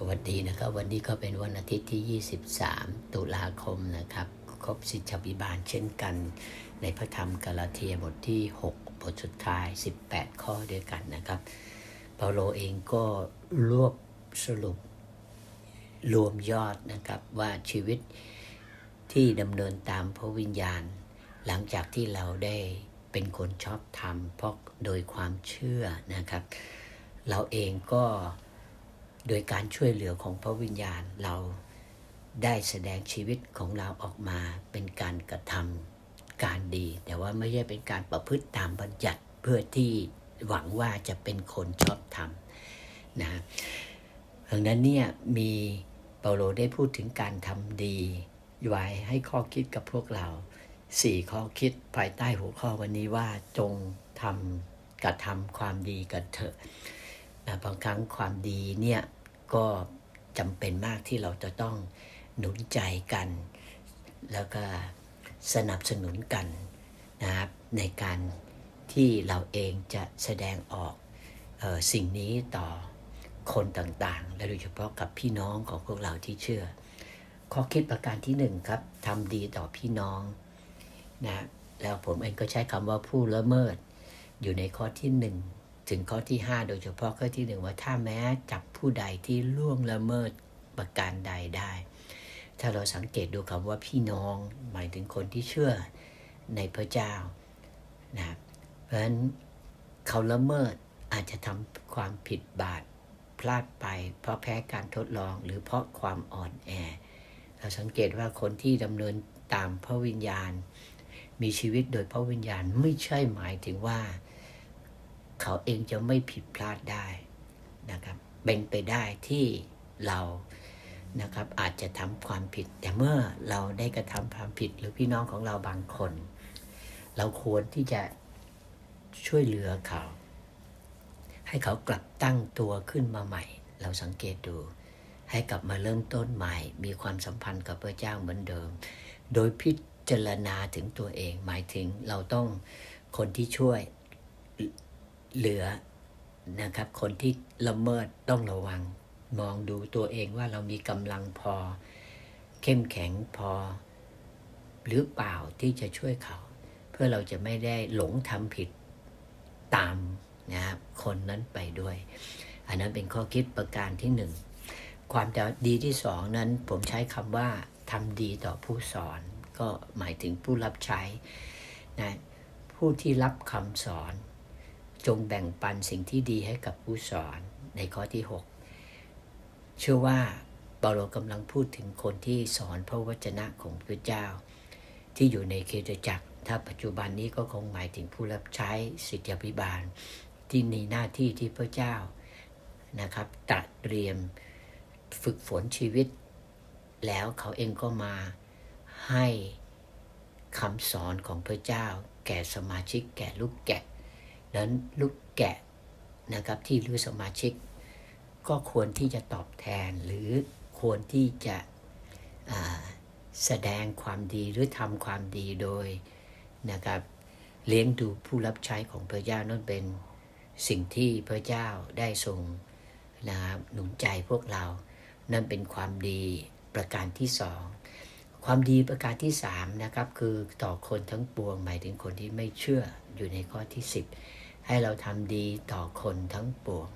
สวัสดีนะครับวันนี้ก็เป็นวันอาทิตย์ที่ 23 ตุลาคมนะครับ ครบสิทธิบิบาลเช่นกัน ในพระธรรมกาลาเทียบทที่ 6 บทสุดท้าย 18 ข้อด้วยกันนะครับเปาโลเองก็รวบสรุปรวมยอดนะครับว่าชีวิตที่ดำเนินตามพระวิญญาณ หลังจากที่เราได้เป็นคนชอบธรรมเพราะโดยความเชื่อนะครับ เราเองก็ โดยการช่วยเหลือของพระวิญญาณเราได้แสดงชีวิตของเราออกมาเป็นการกระทำการดี แต่ว่าไม่ใช่เป็นการประพฤติตามบัญญัติเพื่อที่หวังว่าจะเป็นคนชอบธรรมนะดังนั้นเนี่ยมีเปาโลได้พูดถึงการทำดีไว้ให้ข้อคิดกับพวกเราสี่ข้อคิดภายใต้หัวข้อวันนี้ว่าจงทำกระทำความดีกันเถอะบางครั้งความดีเนี่ย ก็จำเป็นมากที่เราจะต้องหนุนใจกัน แล้วก็สนับสนุนกันนะครับในการที่เราเองจะแสดงออกออสิ่งนี้ต่อคนต่างๆ และโดยเฉพาะกับพี่น้องของพวกเราที่เชื่อ ข้อคิดประการที่หนึ่งครับทำดีต่อพี่น้องนะแล้วผมเองก็ใช้คำว่าผู้ละเมิดอยู่ในข้อที่หนึ่ง ถึงข้อที่ 5 โดยเฉพาะข้อที่หนึ่งว่าถ้าแม้จับผู้ใดที่ล่วงละเมิดประการใดได้ ถ้าเราสังเกตดูคำว่าพี่น้อง หมายถึงคนที่เชื่อในพระเจ้านะเพราะฉะนั้นเขาละเมิดอาจจะทำความผิดบาปพลาดไป เพราะแพ้การทดลองหรือเพราะความอ่อนแอ เราสังเกตว่าคนที่ดำเนินตามพระวิญญาณ มีชีวิตโดยพระวิญญาณไม่ใช่หมายถึงว่า เขาเองจะไม่ผิดพลาดได้นะครับเป็นไปได้ที่เรานะครับอาจจะทำความผิด แต่เมื่อเราได้กระทำความผิดหรือพี่น้องของเราบางคน เราควรที่จะช่วยเหลือเขา ให้เขากลับตั้งตัวขึ้นมาใหม่ เราสังเกตดู ให้กลับมาเริ่มต้นใหม่ มีความสัมพันธ์กับพระเจ้าเหมือนเดิม โดยพิจารณาถึงตัวเองหมายถึงเราต้องคนที่ช่วย เหลือนะครับ คนที่ละเมิดต้องระวัง มองดูตัวเองว่าเรามีกำลังพอ เข้มแข็งพอ หรือเปล่าที่จะช่วยเขา เพื่อเราจะไม่ได้หลงทำผิดตามนะครับคนนั้นไปด้วย อันนั้นเป็นข้อคิดประการที่หนึ่งความดีที่สองนั้นผมใช้คำว่าทำดีต่อผู้สอน ก็หมายถึงผู้รับใช้นะผู้ที่รับคำสอน จงแบ่งปันสิ่งที่ดีให้กับผู้สอนในข้อที่ 6 เชื่อว่าเปาโลกำลังพูดถึงคนที่สอนพระวจนะของพระเจ้า ที่อยู่ในเคตจักร ถ้าปัจจุบันนี้ก็คงหมายถึงผู้รับใช้สิทธิพิบาล ที่มีหน้าที่ที่พระเจ้านะครับตรัสเตรียมฝึกฝนชีวิต แล้วเขาเองก็มาให้คำสอนของพระเจ้า แก่สมาชิกแก่ลูกแกะ นั้นลูกแกะนะครับที่รู้สมาชิก ก็ควรที่จะตอบแทนหรือควรที่จะแสดงความดีหรือทำความดีโดยนะครับเลี้ยงดูผู้รับใช้ของพระเจ้านั่นเป็นสิ่งที่พระเจ้าได้ทรงนะครับหนุนใจพวกเรา นั่นเป็นความดีประการที่สอง ความดีประการที่สามนะครับคือต่อคนทั้งปวงหมายถึงคนที่ไม่เชื่ออยู่ในข้อที่สิบให้เราทำดีต่อคนทั้งปวง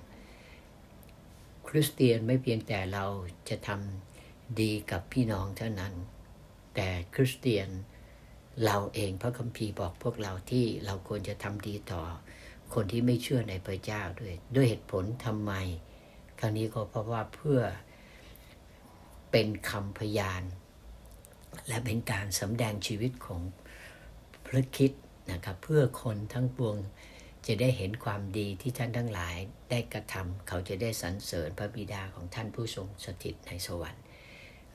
คริสเตียนไม่เพียงแต่เราจะทำดีกับพี่น้องเท่านั้น แต่คริสเตียนเราเองพระคัมภีร์บอกพวกเราที่เราควรจะทำดีต่อ คนที่ไม่เชื่อในพระเจ้าด้วยด้วยเหตุผลทำไม ครั้งนี้ก็เพราะว่าเพื่อเป็นคำพยาน และเป็นการสำแดงชีวิตของพระคิดนะครับเพื่อคนทั้งปวงจะได้เห็นความดีที่ท่านทั้งหลายได้กระทำเขาจะได้สรรเสริญพระบิดาของท่านผู้ทรงสถิตในสวรรค์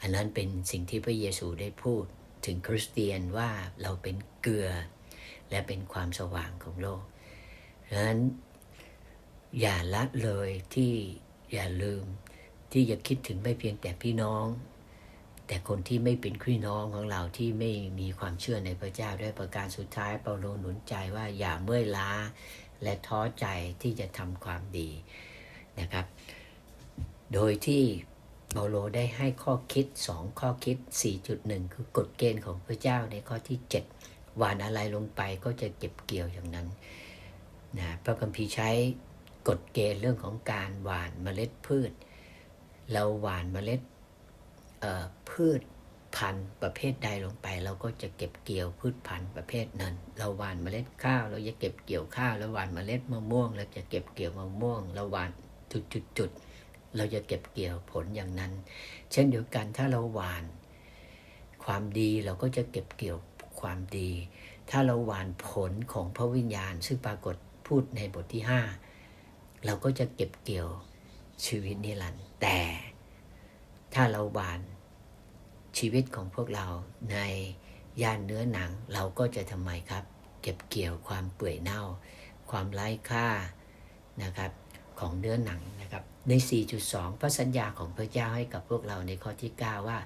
อันนั้นเป็นสิ่งที่พระเยซูได้พูดถึงคริสเตียนว่าเราเป็นเกลือ และเป็นความสว่างของโลกดังนั้นอย่าละเลยที่อย่าลืมที่จะคิดถึงไม่เพียงแต่พี่น้อง แต่คนที่ไม่เป็นพี่น้องของเราที่ไม่มีความเชื่อในพระเจ้าด้วยประการสุดท้ายเปาโลหนุนใจว่าอย่าเมื่อยล้าและท้อใจที่จะทำความดีนะครับ โดยที่เปาโลได้ให้ข้อคิด 2 ข้อคิด 4.1 คือกฎเกณฑ์ของพระเจ้าในข้อที่ 7 หวานอะไรลงไปก็จะเก็บเกี่ยวอย่างนั้นนะพระคัมภีร์ใช้กฎเกณฑ์เรื่องของการหวานเมล็ดพืช เราหวานเมล็ด พืชพันธุ์ประเภทใดลงไป เราก็จะเก็บเกี่ยวพืชพันธุ์ประเภทนั้น เราหว่านเมล็ดข้าว เราจะเก็บเกี่ยวข้าวแล้วหว่านเมล็ดมะม่วงเราจะเก็บเกี่ยวมะม่วงเราหว่านจุดจุดจุดๆเราจะเก็บเกี่ยวผลอย่างนั้น เช่นเดียวกันถ้าเราหว่าน ความดีเราก็จะเก็บเกี่ยวความดี ถ้าเราหว่านผลของพระวิญญาณ ซึ่งปรากฏพูดในบทที่ 5 เราก็จะเก็บเกี่ยวชีวิตนิรันดร์แต่ ถ้าเราหว่าน ชีวิตของพวกเราในย่านเนื้อหนังเราก็จะทำไมครับ เก็บเกี่ยวความเปื่อยเน่า ความไร้ค่านะครับของเนื้อหนังนะครับใน 4.2 พระสัญญาของพระเจ้าให้กับพวกเราในข้อที่ 9 ว่า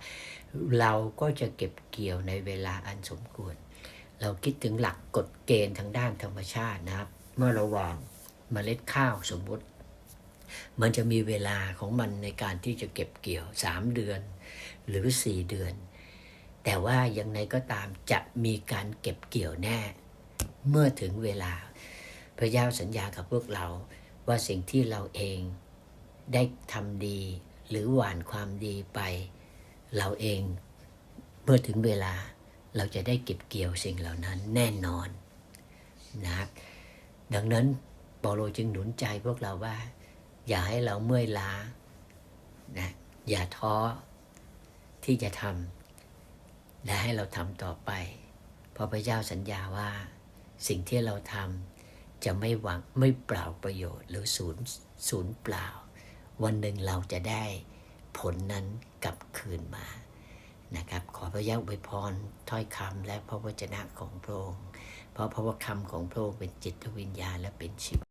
เราก็จะเก็บเกี่ยวในเวลาอันสมควร เราคิดถึงหลักกฎเกณฑ์ทางด้านธรรมชาตินะครับ เมื่อเราหว่านเมล็ดข้าวสมมติ มันจะมีเวลาของมันในการที่จะเก็บเกี่ยว 3 เดือน หรือ 4 เดือน แต่ว่ายังไงก็ตามจะมีการเก็บเกี่ยวแน่ เมื่อถึงเวลา พระเจ้าสัญญากับพวกเราว่าสิ่งที่เราเองได้ทำดี หรือหว่านความดีไป เราเองเมื่อถึงเวลาเราจะได้เก็บเกี่ยวสิ่งเหล่านั้นแน่นอนนะครับดังนั้นเปาโลจึงหนุนใจพวกเราว่า อย่าให้เราเมื่อยล้านะอย่าท้อ ที่จะทำและให้เราทำต่อไปเพราะพระเจ้าสัญญาว่า สิ่งที่เราทำจะไม่หวังไม่เปล่าประโยชน์ หรือศูนย์ศูนย์เปล่า วันหนึ่งเราจะได้ผลนั้นกลับคืนมานะครับขอพระเจ้าอวยพรถ้อยคำและพระวจนะของพระองค์เพราะพระวคำของพระองค์เป็นจิตวิญญาณและเป็นชีวิต